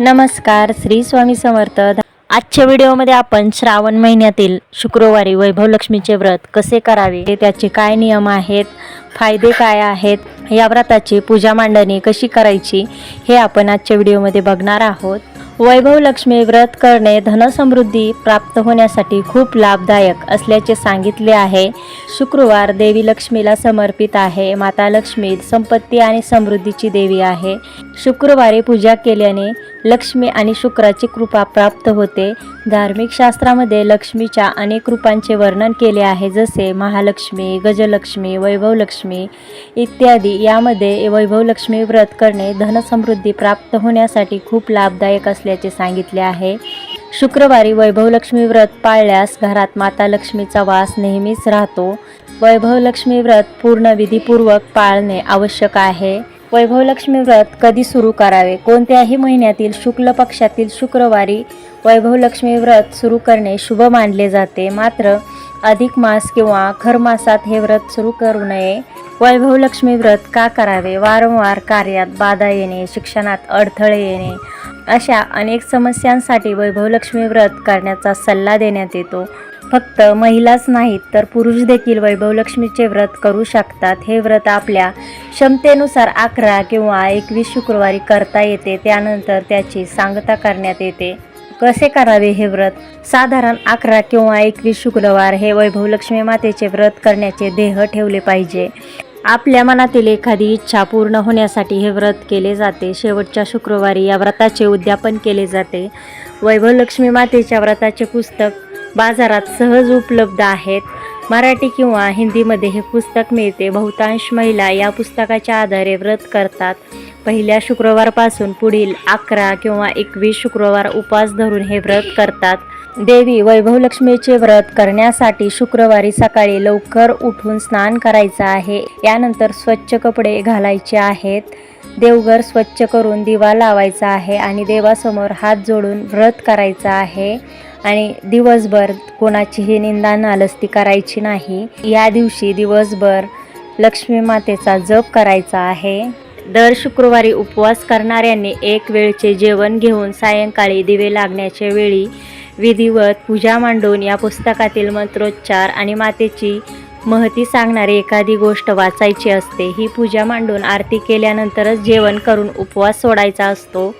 नमस्कार श्री स्वामी समर्थ. आजच्या व्हिडिओमध्ये आपण श्रावण महिन्यातील शुक्रवारी वैभव लक्ष्मीचे व्रत कसे करावे त्याचे काय नियम आहेत फायदे काय आहेत या व्रताची पूजा मांडणी कशी करायची हे आपण आजच्या व्हिडिओमध्ये बघणार आहोत. वैभव लक्ष्मी व्रत करणे धनसमृद्धी प्राप्त होण्यासाठी खूप लाभदायक असल्याचे सांगितले आहे. शुक्रवार देवी लक्ष्मीला समर्पित आहे. माता लक्ष्मी संपत्ती आणि समृद्धीची देवी आहे. शुक्रवारी पूजा केल्याने लक्ष्मी आणि शुक्राची कृपा प्राप्त होते. धार्मिक शास्त्रामध्ये लक्ष्मीच्या अनेक रूपांचे वर्णन केले आहे जसे महालक्ष्मी गजलक्ष्मी वैभवलक्ष्मी इत्यादी. यामध्ये वैभवलक्ष्मी व्रत करणे धनसमृद्धी प्राप्त होण्यासाठी खूप लाभदायक असल्याचे सांगितले आहे. शुक्रवारी वैभवलक्ष्मी व्रत पाळल्यास घरात माता लक्ष्मीचा वास नेहमीच राहतो. वैभवलक्ष्मी व्रत पूर्ण विधीपूर्वक पाळणे आवश्यक आहे. वैभवलक्ष्मी व्रत कधी सुरू करावे? कोणत्याही महिन्यातील शुक्ल पक्षातील शुक्रवारी वैभवलक्ष्मी व्रत सुरू करणे शुभ मानले जाते. मात्र अधिक मास किंवा खर मासात हे व्रत सुरू करू नये. वैभवलक्ष्मी व्रत का करावे? वारंवार कार्यात बाधा येणे शिक्षणात अडथळे येणे अशा अनेक समस्यांसाठी वैभवलक्ष्मी व्रत करण्याचा सल्ला देण्यात येतो. फक्त महिलाच नाहीत तर पुरुष देखील वैभवलक्ष्मीचे व्रत करू शकतात. हे व्रत आपल्या क्षमतेनुसार अकरा किंवा एकवीस शुक्रवारी करता येते. त्यानंतर त्याची सांगता करण्यात येते. कसे करावे हे व्रत? साधारण अकरा किंवा एकवीस शुक्रवार हे वैभव लक्ष्मी मातेचे व्रत करण्याचे देह ठेवले पाहिजे. आपल्या मनातील एखादी इच्छा पूर्ण होण्यासाठी हे व्रत केले जाते. शेवटच्या शुक्रवारी या व्रताचे उद्यापन केले जाते. वैभव लक्ष्मी मातेच्या व्रताचे पुस्तक बाजारात सहज उपलब्ध आहेत. मराठी किंवा हिंदीमध्ये हे पुस्तक मिळते. बहुतांश महिला या पुस्तकाच्या आधारे व्रत करतात. पहिल्या शुक्रवारपासून पुढील अकरा किंवा एकवीस शुक्रवार उपास धरून हे व्रत करतात. देवी वैभवलक्ष्मीचे व्रत करण्यासाठी शुक्रवारी सकाळी लवकर उठून स्नान करायचं आहे. यानंतर स्वच्छ कपडे घालायचे आहेत. देवघर स्वच्छ करून दिवा लावायचा आहे आणि देवासमोर हात जोडून व्रत करायचं आहे. आणि दिवसभर कोणाचीही निंदा नालस्ती करायची नाही. या दिवशी दिवसभर लक्ष्मी मातेचा जप करायचा आहे. दर शुक्रवारी उपवास करणाऱ्यांनी एक वेळचे जेवण घेऊन सायंकाळी दिवे लागण्याच्या वेळी विधिवत पूजा मांडून या पुस्तकातील मंत्रोच्चार आणि मातेची महती सांगणारी एखादी गोष्ट वाचायची असते ही पूजा मांडून आरती केल्यानंतरच जेवण करून उपवास सोडायचा असतो.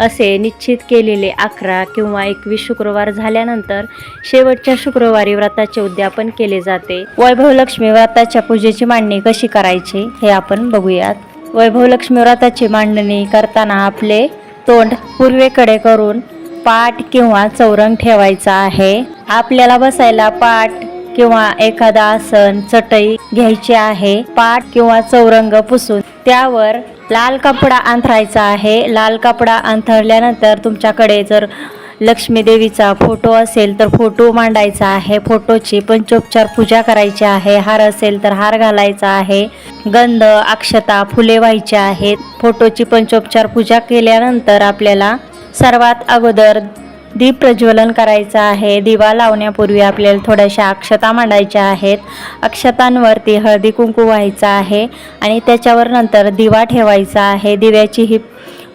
असे निश्चित केलेले अकरा किंवा एकवीस शुक्रवार झाल्यानंतर शेवटच्या शुक्रवारी व्रताचे उद्यापन केले जाते. वैभवलक्ष्मी व्रताच्या पूजेची मांडणी कशी करायची हे आपण बघूयात. वैभवलक्ष्मी व्रताची मांडणी करताना आपले तोंड पूर्वेकडे करून पाठ किंवा चौरंग ठेवायचा आहे. आपल्याला बसायला पाठ किंवा एखादा आसन चटई घ्यायची आहे पाट किंवा चौरंग पुसून. त्यावर लाल कपडा अंथरायचा आहे. लाल कपडा अंथरल्यानंतर तुमच्याकडे जर लक्ष्मी देवीचा फोटो असेल तर फोटो मांडायचा आहे. फोटोची पंचोपचार पूजा करायची आहे. हार असेल तर हार घालायचा आहे. गंध अक्षता फुले व्हायची आहेत. फोटोची पंचोपचार पूजा केल्यानंतर आपल्याला सर्वात अगोदर दीप प्रज्वलन करायचं आहे. दिवा लावण्यापूर्वी आपल्याला थोड्याशा अक्षता मांडायच्या आहेत. अक्षतांवरती हळदी कुंकू व्हायचं आहे आणि त्याच्यावर नंतर दिवा ठेवायचा आहे. दिव्याची ही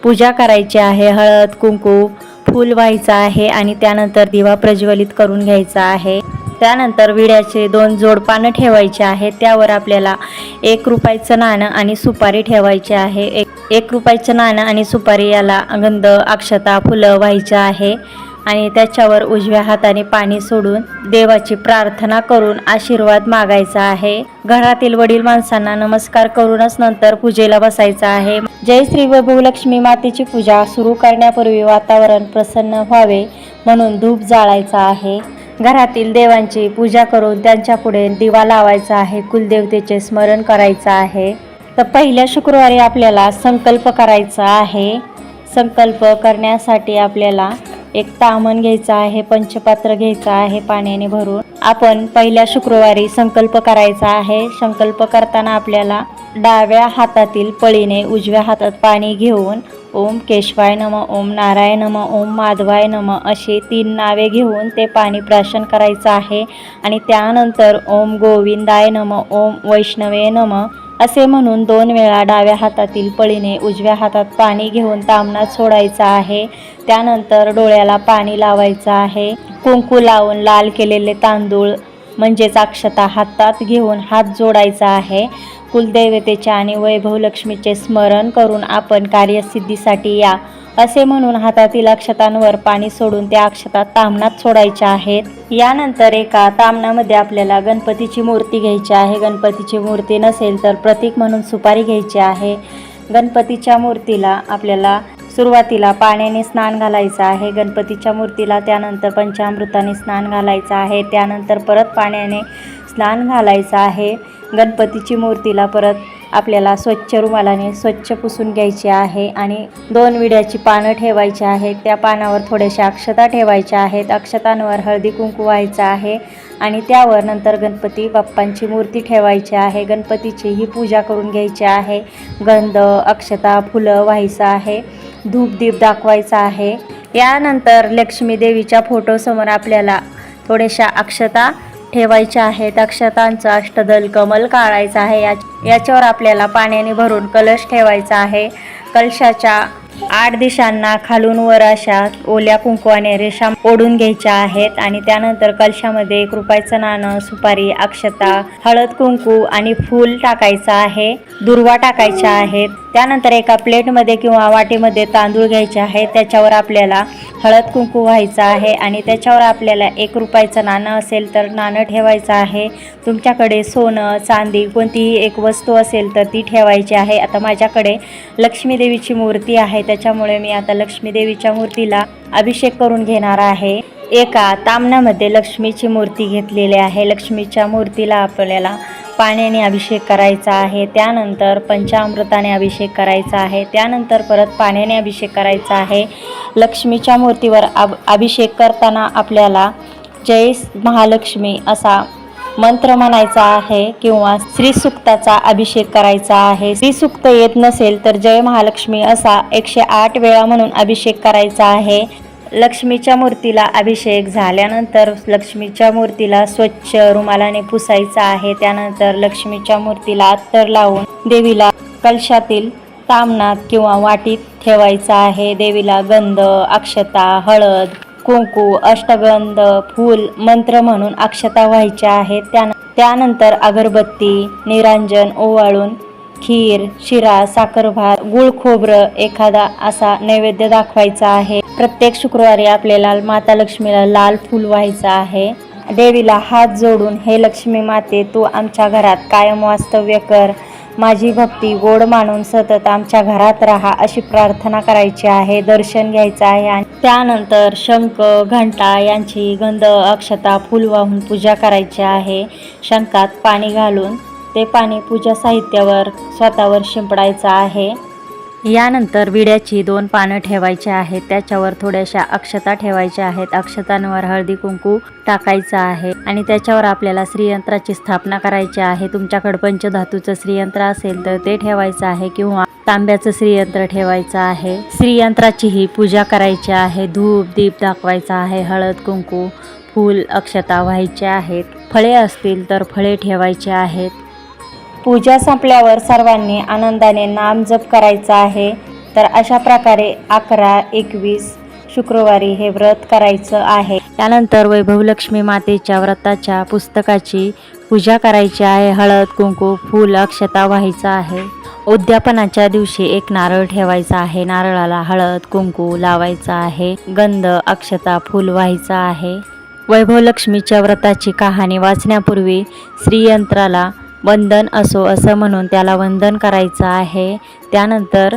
पूजा करायची आहे. हळद कुंकू फूल व्हायचं आहे आणि त्यानंतर दिवा प्रज्वलित करून घ्यायचा आहे. त्यानंतर विड्याचे दोन जोडपानं ठेवायचे आहेत. त्यावर आपल्याला एक रुपयाचं नाणं आणि सुपारी ठेवायची आहे. एक एक रुपयाचं नाणं आणि सुपारी याला गंध अक्षता फुलं व्हायचं आहे. आणि त्याच्यावर उजव्या हाताने पाणी सोडून देवाची प्रार्थना करून आशीर्वाद मागायचा आहे. घरातील वडील माणसांना नमस्कार करूनच नंतर पूजेला बसायचं आहे. जय श्री वैभवलक्ष्मी मातेची पूजा सुरू करण्यापूर्वी वातावरण प्रसन्न व्हावे म्हणून धूप जाळायचा आहे. घरातील देवांची पूजा करून त्यांच्या पुढे दिवा लावायचा आहे. कुलदेवतेचे स्मरण करायचं आहे. तर पहिल्या शुक्रवारी आपल्याला संकल्प करायचा आहे. संकल्प करण्यासाठी आपल्याला एक तामण घ्यायचा आहे पंचपात्र घ्यायचं आहे पाण्याने भरून. आपण पहिल्या शुक्रवारी संकल्प करायचा आहे. संकल्प करताना आपल्याला डाव्या हातातील पळीने उजव्या हातात पाणी घेऊन ओम केशवाय नम ओम नारायण नम ओम माधवाय नम अशी तीन नावे घेऊन ते पाणी प्राशन करायचं आहे. आणि त्यानंतर ओम गोविंदाय नम ओम वैष्णवे नम असे म्हणून दोन वेळा डाव्या हातातील पळीने उजव्या हातात पाणी घेऊन तामणात सोडायचं आहे. त्यानंतर डोळ्याला पाणी लावायचं आहे. कुंकू लावून लाल केलेले तांदूळ म्हणजेच अक्षता हातात घेऊन हात जोडायचा आहे. कुलदैवतेचे आणि वैभव लक्ष्मीचे स्मरण करून आपण कार्यसिद्धीसाठी या असे म्हणून हातातील अक्षतांवर पाणी सोडून त्या अक्षता तामणात सोडायच्या आहेत. यानंतर एका तामणामध्ये आपल्याला गणपतीची मूर्ती घ्यायची आहे. गणपतीची मूर्ती नसेल तर प्रतीक म्हणून सुपारी घ्यायची आहे. गणपतीच्या मूर्तीला आपल्याला सुरुवातीला पाण्याने स्नान घालायचं आहे. गणपतीच्या मूर्तीला त्यानंतर पंचामृताने स्नान घालायचं आहे. त्यानंतर परत पाण्याने स्नान घालायचं आहे. गणपतीची मूर्तीला परत आपल्याला स्वच्छ रुमालाने स्वच्छ पुसून घ्यायची आहे आणि दोन विड्याची पानं ठेवायची आहेत. त्या पानावर थोड्याशा अक्षता ठेवायच्या आहेत. अक्षतांवर हळदी कुंकू व्हायचं आहे आणि त्यावर नंतर गणपती बाप्पांची मूर्ती ठेवायची आहे. गणपतीची ही पूजा करून घ्यायची आहे. गंध अक्षता फुलं व्हायचं आहे. धूपदीप दाखवायचा आहे. यानंतर लक्ष्मी देवीच्या फोटोसमोर आपल्याला थोड्याशा अक्षता ठेवायच्या आहेत अक्षतांचं अष्टदल कमल काढायचा आहे. या याच्यावर आपल्याला पाण्याने भरून कलश ठेवायचा आहे. कलशाच्या आठ दिशांना खालून वर अशा ओल्या कुंकवाने रेषा ओढून घ्यायच्या आहेत आणि त्यानंतर कलशामध्ये एक नाणं सुपारी अक्षता हळद कुंकू आणि फूल टाकायचं आहे. दुर्वा टाकायच्या आहेत. त्यानंतर एका प्लेटमध्ये किंवा वाटीमध्ये तांदूळ घ्यायचे आहेत त्याच्यावर आपल्याला हळद कुंकू व्हायचं आहे आणि त्याच्यावर आपल्याला एक रुपयाचं नाणं असेल तर नाणं ठेवायचं आहे. तुमच्याकडे सोनं चांदी कोणतीही एक वस्तू असेल तर ती ठेवायची आहे. आता माझ्याकडे लक्ष्मी देवीची मूर्ती आहे. त्याच्यामुळे मी आता लक्ष्मी देवीच्या मूर्तीला अभिषेक करून घेणार आहे. एका तामणामध्ये लक्ष्मीची मूर्ती घेतलेली आहे. लक्ष्मीच्या मूर्तीला आपल्याला पाण्याने अभिषेक करायचा आहे. त्यानंतर पंचामृताने अभिषेक करायचा आहे. त्यानंतर परत पाण्याने अभिषेक करायचा आहे. लक्ष्मीच्या मूर्तीवर अब अभिषेक करताना आपल्याला जय महालक्ष्मी असा मंत्र म्हणायचा आहे किंवा श्रीसुक्ताचा अभिषेक करायचा आहे. श्रीसुक्त येत नसेल तर जय महालक्ष्मी असा एकशे आठ वेळा म्हणून अभिषेक करायचा आहे. लक्ष्मीच्या मूर्तीला अभिषेक झाल्यानंतर लक्ष्मीच्या मूर्तीला स्वच्छ रुमालाने पुसायचा आहे. त्यानंतर लक्ष्मीच्या मूर्तीला अत्तर लावून देवीला कलशातील तामणात किंवा वाटीत ठेवायचा आहे. देवीला गंध अक्षता हळद कुंकू अष्टगंध फूल मंत्र म्हणून अक्षता व्हायच्या आहेत. त्यान त्यानंतर अगरबत्ती निरांजन ओवाळून खीर शिरा साखरभात गुळ खोबरं एखादा असा नैवेद्य दाखवायचा आहे. प्रत्येक शुक्रवारी आपल्याला माता लक्ष्मीला लाल फूल व्हायचं आहे. देवीला हात जोडून हे लक्ष्मी माते तू आमच्या घरात कायम वास्तव्य कर. माझी भक्ती गोड मानून सतत आमच्या घरात राहा अशी प्रार्थना करायची आहे दर्शन घ्यायचं आहे आणि त्यानंतर शंख घंटा यांची गंध अक्षता फुल वाहून पूजा करायची आहे. शंखात पाणी घालून ते पाणी पूजा साहित्यावर स्वतःवर शिंपडायचं आहे. यानंतर विड्याची दोन पानं ठेवायची आहेत. त्याच्यावर थोड्याशा अक्षता ठेवायच्या आहेत. अक्षतांवर हळदी कुंकू टाकायचं आहे आणि त्याच्यावर आपल्याला श्रीयंत्राची स्थापना करायची आहे. तुमच्याकडे पंचधातूचं श्रीयंत्र असेल तर ते ठेवायचं आहे किंवा तांब्याचं श्रीयंत्र ठेवायचं आहे. श्रीयंत्राची ही पूजा करायची आहे. धूप दीप दाखवायचा आहे. हळद कुंकू फूल अक्षता व्हायचे आहेत. फळे असतील तर फळे ठेवायचे आहेत. पूजा संपल्यावर सर्वांनी आनंदाने नाम जप करायचा आहे. तर अशा प्रकारे अकरा एकवीस शुक्रवारी हे व्रत करायचं आहे. त्यानंतर वैभव लक्ष्मी मातेच्या व्रताच्या पुस्तकाची पूजा करायची आहे. हळद कुंकू फूल अक्षता व्हायचं आहे. उद्यापनाच्या दिवशी एक नारळ ठेवायचा आहे. नारळाला हळद कुंकू लावायचा आहे. गंध अक्षता फूल व्हायचं आहे. वैभव लक्ष्मीच्या व्रताची कहाणी वाचण्यापूर्वी श्रीयंत्राला वंदन असो असं म्हणून त्याला वंदन करायचं आहे. त्यानंतर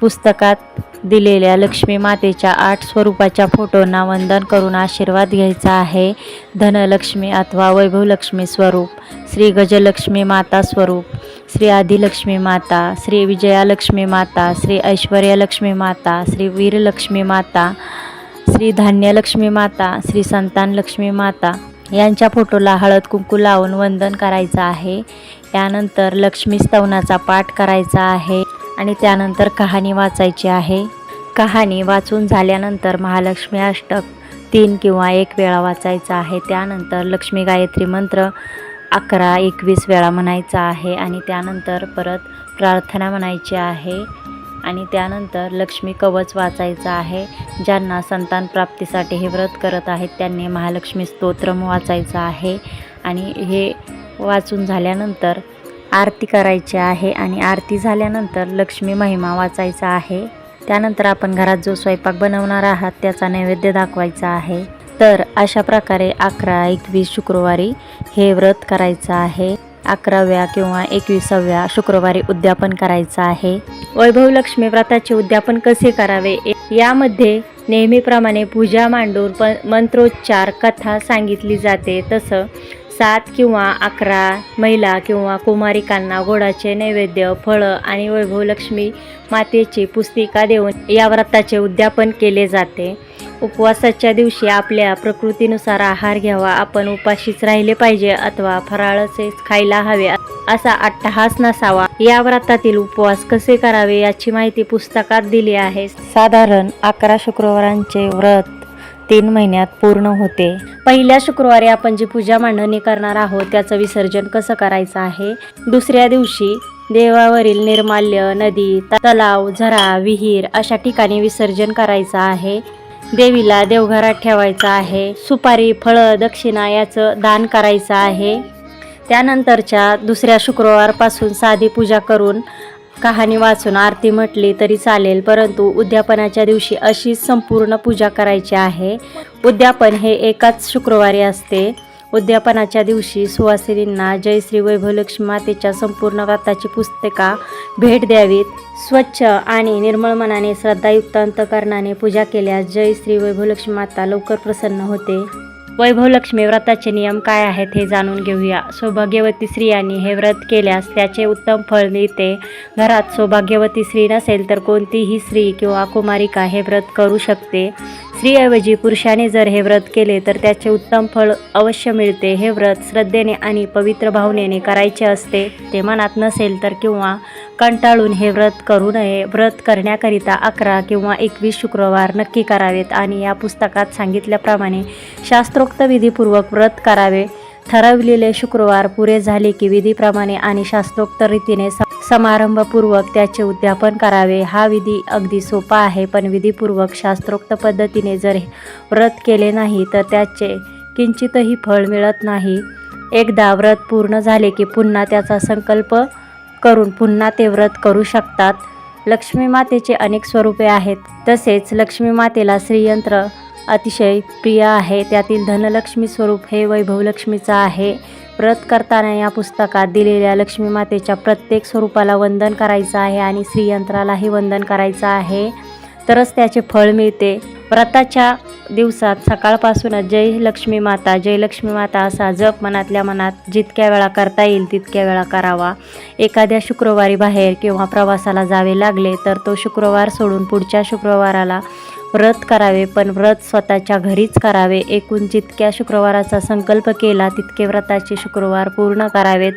पुस्तकात दिलेल्या लक्ष्मी मातेच्या आठ स्वरूपाच्या फोटोंना वंदन करून आशीर्वाद घ्यायचा आहे. धनलक्ष्मी अथवा वैभवलक्ष्मी स्वरूप श्री गजलक्ष्मी माता स्वरूप श्री आदिलक्ष्मी माता श्री विजयालक्ष्मी माता श्री ऐश्वर्यालक्ष्मी माता श्री वीरलक्ष्मी माता श्री धान्यलक्ष्मी माता श्री संतान लक्ष्मी माता यांच्या फोटोला हळद कुंकू लावून वंदन करायचं आहे. त्यानंतर लक्ष्मी स्तवनाचा पाठ करायचा आहे आणि त्यानंतर कहाणी वाचायची आहे. कहाणी वाचून झाल्यानंतर महालक्ष्मी अष्टक तीन किंवा एक वेळा वाचायचा आहे. त्यानंतर लक्ष्मी गायत्री मंत्र अकरा एकवीस वेळा म्हणायचा आहे आणि त्यानंतर परत प्रार्थना म्हणायची आहे. आणि त्यानंतर लक्ष्मी कवच वाचायचं आहे ज्यांना संतान प्राप्तीसाठी हे व्रत करत आहेत त्यांनी महालक्ष्मी स्तोत्रम वाचायचं आहे. आणि हे वाचून झाल्यानंतर आरती करायची आहे आणि आरती झाल्यानंतर लक्ष्मी महिमा वाचायचा आहे. त्यानंतर आपण घरात जो स्वयंपाक बनवणार आहात त्याचा नैवेद्य दाखवायचा आहे. तर अशा प्रकारे अकरा एकवीस शुक्रवारी हे व्रत करायचं आहे. अकराव्या किंवा एकविसाव्या शुक्रवारी उद्यापन करायचं आहे. वैभव लक्ष्मी व्रताचे उद्यापन कसे करावे? यामध्ये नेहमीप्रमाणे पूजा मांडून प मंत्रोच्चार कथा सांगितली जाते. तसं सात किंवा अकरा महिला किंवा कुमारिकांना गोडाचे नैवेद्य फळं आणि वैभव लक्ष्मी मातेची पुस्तिका देऊन या व्रताचे उद्यापन केले जाते. उपवासाच्या दिवशी आपल्या प्रकृतीनुसार आहार घ्यावा. आपण उपाशीच राहिले पाहिजे अथवा फराळचेच खायला हवे असा अट्टहास नसावा. या व्रतातील उपवास कसे करावे याची माहिती पुस्तकात दिली आहे. साधारण अकरा शुक्रवारांचे व्रत तीन महिन्यात पूर्ण होते. पहिल्या शुक्रवारी आपण जी पूजा मांडणी करणार आहोत त्याचं विसर्जन कसं करायचं आहे? दुसऱ्या दिवशी देवावरील निर्माल्य नदी तलाव झरा विहीर अशा ठिकाणी विसर्जन करायचं आहे. देवीला देवघरात ठेवायचं आहे. सुपारी फळं दक्षिणा याचं दान करायचं आहे. त्यानंतरच्या दुसऱ्या शुक्रवारपासून साधी पूजा करून कहाणी वाचून आरती म्हटली तरी चालेल परंतु उद्यापनाच्या दिवशी अशीच संपूर्ण पूजा करायची आहे. उद्यापन हे एकाच शुक्रवारी असते. उद्यापनाच्या दिवशी सुवासिनींना जयश्री वैभवलक्ष्मी मातेच्या संपूर्ण व्रताची पुस्तिका भेट द्यावीत. स्वच्छ आणि निर्मळ मनाने श्रद्धायुक्त अंतकरणाने पूजा केल्यास जयश्री वैभवलक्ष्मी माता लवकर प्रसन्न होते. वैभवलक्ष्मी व्रताचे नियम काय आहेत हे जाणून घेऊया. सौभाग्यवती स्त्रियांनी हे व्रत केल्यास त्याचे उत्तम फळ मिळते. घरात सौभाग्यवती स्त्री नसेल तर कोणतीही स्त्री किंवा कुमारिका हे व्रत करू शकते. स्त्रीऐवजी पुरुषाने जर हे व्रत केले तर त्याचे उत्तम फळ अवश्य मिळते. हे व्रत श्रद्धेने आणि पवित्र भावनेने करायचे असते. ते मनात नसेल तर किंवा कंटाळून हे व्रत करू नये. व्रत करण्याकरिता अकरा किंवा एकवीस शुक्रवार नक्की करावेत आणि या पुस्तकात सांगितल्याप्रमाणे शास्त्रोक्त विधीपूर्वक व्रत करावे. ठरवलेले शुक्रवार पुरे झाले की विधीप्रमाणे आणि शास्त्रोक्त रीतीने समारंभपूर्वक त्याचे उद्यापन करावे. हा विधी अगदी सोपा आहे पण विधीपूर्वक शास्त्रोक्त पद्धतीने जर व्रत केले नाही तर त्याचे किंचितही फळ मिळत नाही. एकदा व्रत पूर्ण झाले की पुन्हा त्याचा संकल्प करून पुन्हा ते व्रत करू शकतात. लक्ष्मी मातेचे अनेक स्वरूपे आहेत. तसेच लक्ष्मी मातेला श्रीयंत्र अतिशय प्रिय आहे. त्यातील धनलक्ष्मी स्वरूप हे वैभव लक्ष्मीचं आहे. व्रत करताना या पुस्तकात दिलेल्या लक्ष्मी मातेच्या प्रत्येक स्वरूपाला वंदन करायचं आहे आणि श्रीयंत्रालाही वंदन करायचं आहे. तरच त्याचे फळ मिळते. व्रताच्या दिवसात सकाळपासूनच जय लक्ष्मी माता जय लक्ष्मी माता असा जप मनातल्या मनात जितक्या वेळा करता येईल तितक्या वेळा करावा. एखाद्या शुक्रवारी बाहेर किंवा प्रवासाला जावे लागले तर तो शुक्रवार सोडून पुढच्या शुक्रवाराला व्रत करावे पण व्रत स्वतःच्या घरीच करावे. एकूण जितक्या शुक्रवाराचा संकल्प केला तितके व्रताचे शुक्रवार पूर्ण करावेत.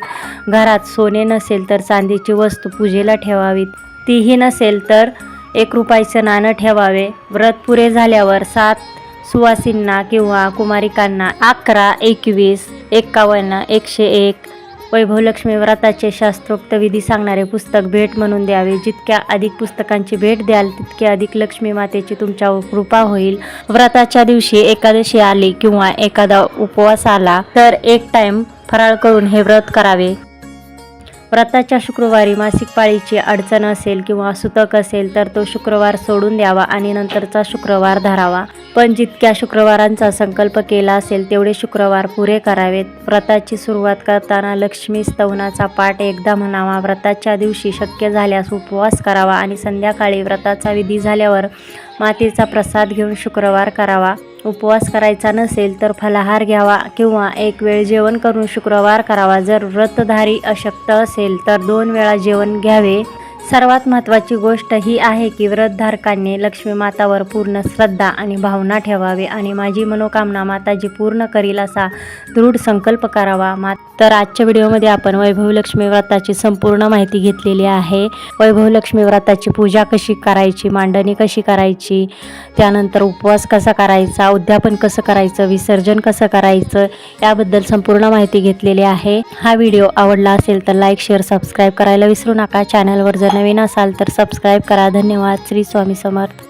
घरात सोने नसेल तर चांदीची वस्तू पूजेला ठेवावीत. तीही नसेल तर एक रुपयाचं नाणं ठेवावे. व्रत पुरे झाल्यावर सात सुवासींना किंवा कुमारिकांना अकरा एकवीस एक्कावन्न एकशे एक. वैभवलक्ष्मी व्रताचे शास्त्रोक्त विधी सांगणारे पुस्तक भेट म्हणून द्यावे. जितक्या अधिक पुस्तकांची भेट द्याल तितके अधिक लक्ष्मी मातेची तुमच्यावर कृपा होईल. व्रताच्या दिवशी एकादशी आली किंवा एखादा उपवास आला तर एक टाइम फराळ करून हे व्रत करावे. व्रताच्या शुक्रवारी मासिक पाळीची अडचण असेल किंवा सुतक असेल तर तो शुक्रवार सोडून द्यावा आणि नंतरचा शुक्रवार धरावा. पण जितक्या शुक्रवारांचा संकल्प केला असेल तेवढे शुक्रवार पुरे करावेत. व्रताची सुरुवात करताना लक्ष्मी स्तवनाचा पाठ एकदा म्हणावा. व्रताच्या दिवशी शक्य झाल्यास उपवास करावा आणि संध्याकाळी व्रताचा विधी झाल्यावर मातेचा प्रसाद घेऊन शुक्रवार करावा. उपवास करायचा नसेल तर फलाहार घ्यावा किंवा एक वेळ जेवण करून शुक्रवार करावा. जर व्रतधारी अशक्त असेल तर दोन वेळा जेवण घ्यावे. सर्वात महत्त्वाची गोष्ट ही आहे की व्रतधारकांनी लक्ष्मी मातावर पूर्ण श्रद्धा आणि भावना ठेवावी आणि माझी मनोकामना माताजी पूर्ण करील असा दृढ संकल्प करावा. मा तर आजच्या व्हिडिओमध्ये आपण वैभव लक्ष्मी व्रताची संपूर्ण माहिती घेतलेली आहे. वैभव लक्ष्मी व्रताची पूजा कशी करायची मांडणी कशी करायची त्यानंतर उपवास कसा करायचा उद्यापन कसं करायचं विसर्जन कसं करायचं याबद्दल संपूर्ण माहिती घेतलेली आहे. हा व्हिडिओ आवडला असेल तर लाईक शेअर सबस्क्राईब करायला विसरू नका. चॅनलवर जर नवीन असाल तर सबस्क्राईब करा. धन्यवाद. श्री स्वामी समर्थ.